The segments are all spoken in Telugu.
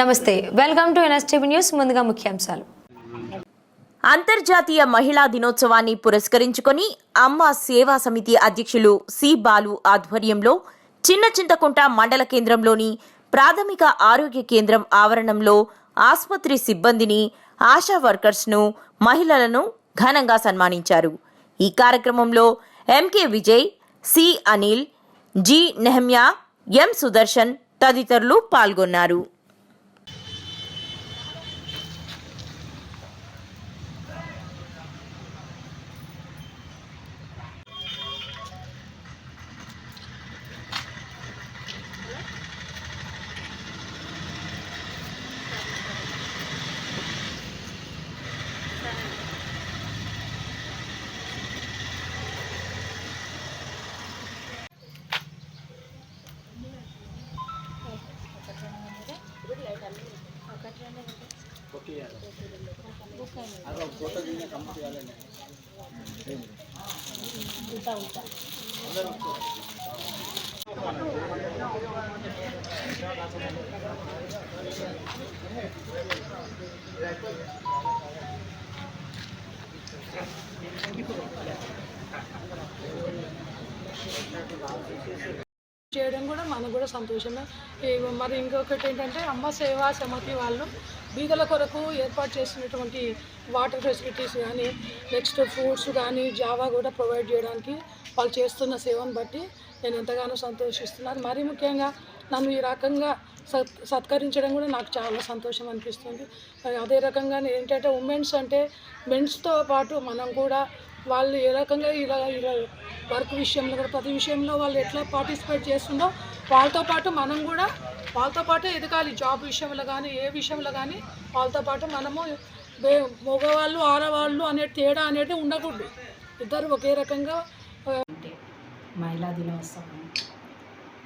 నమస్తే వెల్కమ్ టు ఎన్ఎస్టీవీ న్యూస్ ముందుగా ముఖ్యాంశాలు. అంతర్జాతీయ మహిళా దినోత్సవాన్ని పురస్కరించుకొని అమ్మ సేవా సమితి అధ్యక్షులు సి బాలు ఆధ్వర్యంలో చిన్న చింతకుంట మండల కేంద్రంలోని ప్రాథమిక ఆరోగ్య కేంద్రం ఆవరణంలో ఆసుపత్రి సిబ్బందిని ఆశా వర్కర్స్ను మహిళలను ఘనంగా సన్మానించారు. ఈ కార్యక్రమంలో M K Vijay C Anil G Nehemiah M Sudarshan తదితరులు పాల్గొన్నారు. చేయడం కూడా మనకు కూడా సంతోషమే. మరి ఇంకొకటి ఏంటంటే అమ్మ సేవా సమితి వాళ్ళు బీదల కొరకు ఏర్పాటు చేసినటువంటి వాటర్ ఫెసిలిటీస్ కానీ నెక్స్ట్ ఫ్రూట్స్ కానీ జావా కూడా ప్రొవైడ్ చేయడానికి వాళ్ళు చేస్తున్న సేవను బట్టి నేను ఎంతగానో సంతోషిస్తున్నాను. మరీ ముఖ్యంగా నన్ను ఈ రకంగా సత్ సత్కరించడం కూడా నాకు చాలా సంతోషం అనిపిస్తుంది. అదే రకంగా ఏంటంటే ఉమెన్స్ అంటే మెన్స్తో పాటు మనం కూడా వాళ్ళు ఏ రకంగా ఇలా ఇలా వర్క్ విషయంలో కూడా ప్రతి విషయంలో వాళ్ళు ఎట్లా పార్టిసిపేట్ చేస్తుందో వాళ్ళతో పాటు మనం కూడా వాళ్ళతో పాటు ఎదగాలి. జాబ్ విషయంలో కానీ ఏ విషయంలో కానీ వాళ్ళతో పాటు మనము మగవాళ్ళు ఆడవాళ్ళు అనే తేడా అనేది ఉండకూడదు. ఇద్దరు ఒకే రకంగా మహిళా దినోత్సవం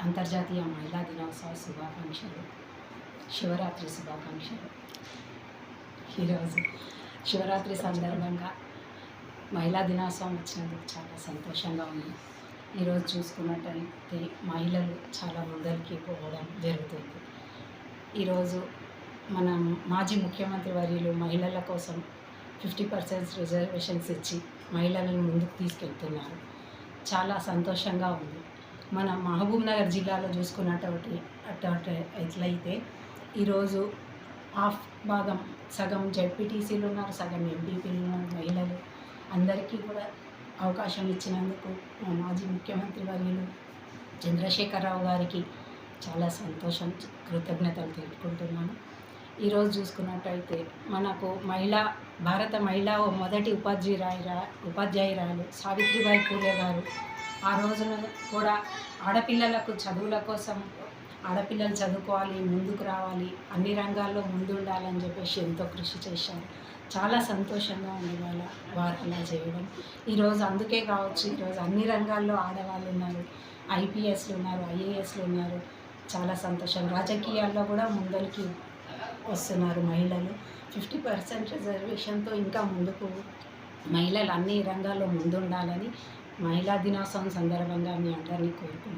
అంతర్జాతీయ మహిళా దినోత్సవ శుభాకాంక్షలు శివరాత్రి శుభాకాంక్షలు. ఈరోజు శివరాత్రి సందర్భంగా మహిళా దినోత్సవం వచ్చినందుకు చాలా సంతోషంగా ఉంది. ఈరోజు చూసుకున్నట్టయితే మహిళలు చాలా ముందరికి పోవడం జరుగుతుంది. ఈరోజు మన మాజీ ముఖ్యమంత్రి వర్యులు మహిళల కోసం ఫిఫ్టీ పర్సెంట్ రిజర్వేషన్స్ ఇచ్చి మహిళలను ముందుకు తీసుకెళ్తున్నారు. చాలా సంతోషంగా ఉంది. మన మహబూబ్ నగర్ జిల్లాలో చూసుకున్నటువంటి అటు ఎట్లయితే ఈరోజు హాఫ్ భాగం సగం జడ్పీటీసీలు ఉన్నారు సగం ఎంపీపీలు ఉన్నారు మహిళలు అందరికీ కూడా అవకాశం ఇచ్చినందుకు మా మాజీ ముఖ్యమంత్రి వర్యులు చంద్రశేఖరరావు గారికి చాలా సంతోషం కృతజ్ఞతలు తెలుపుకుంటున్నాను. ఈరోజు చూసుకున్నట్టయితే మనకు మహిళా భారత మహిళా మొదటి ఉపాధ్యాయురా ఉపాధ్యాయురాలు సావిత్రిబాయి పూలే గారు. ఆ రోజున కూడా ఆడపిల్లలకు చదువుల కోసం ఆడపిల్లలు చదువుకోవాలి ముందుకు రావాలి అన్ని రంగాల్లో ముందుండాలని చెప్పేసి ఎంతో కృషి చేశారు. చాలా సంతోషంగా ఉంది వాళ్ళ వారు అలా చేయడం. ఈరోజు అందుకే కావచ్చు ఈరోజు అన్ని రంగాల్లో ఆడవాళ్ళు ఉన్నారు ఐపీఎస్లు ఉన్నారు ఐఏఎస్లు ఉన్నారు. చాలా సంతోషం. రాజకీయాల్లో కూడా ముందరికి వస్తున్నారు మహిళలు. ఫిఫ్టీ పర్సెంట్ రిజర్వేషన్తో ఇంకా ముందుకు మహిళలు అన్ని రంగాల్లో ముందుండాలని మహిళా దినోత్సవం సందర్భంగా మీ అందరినీ కోరుకుంటున్నాను.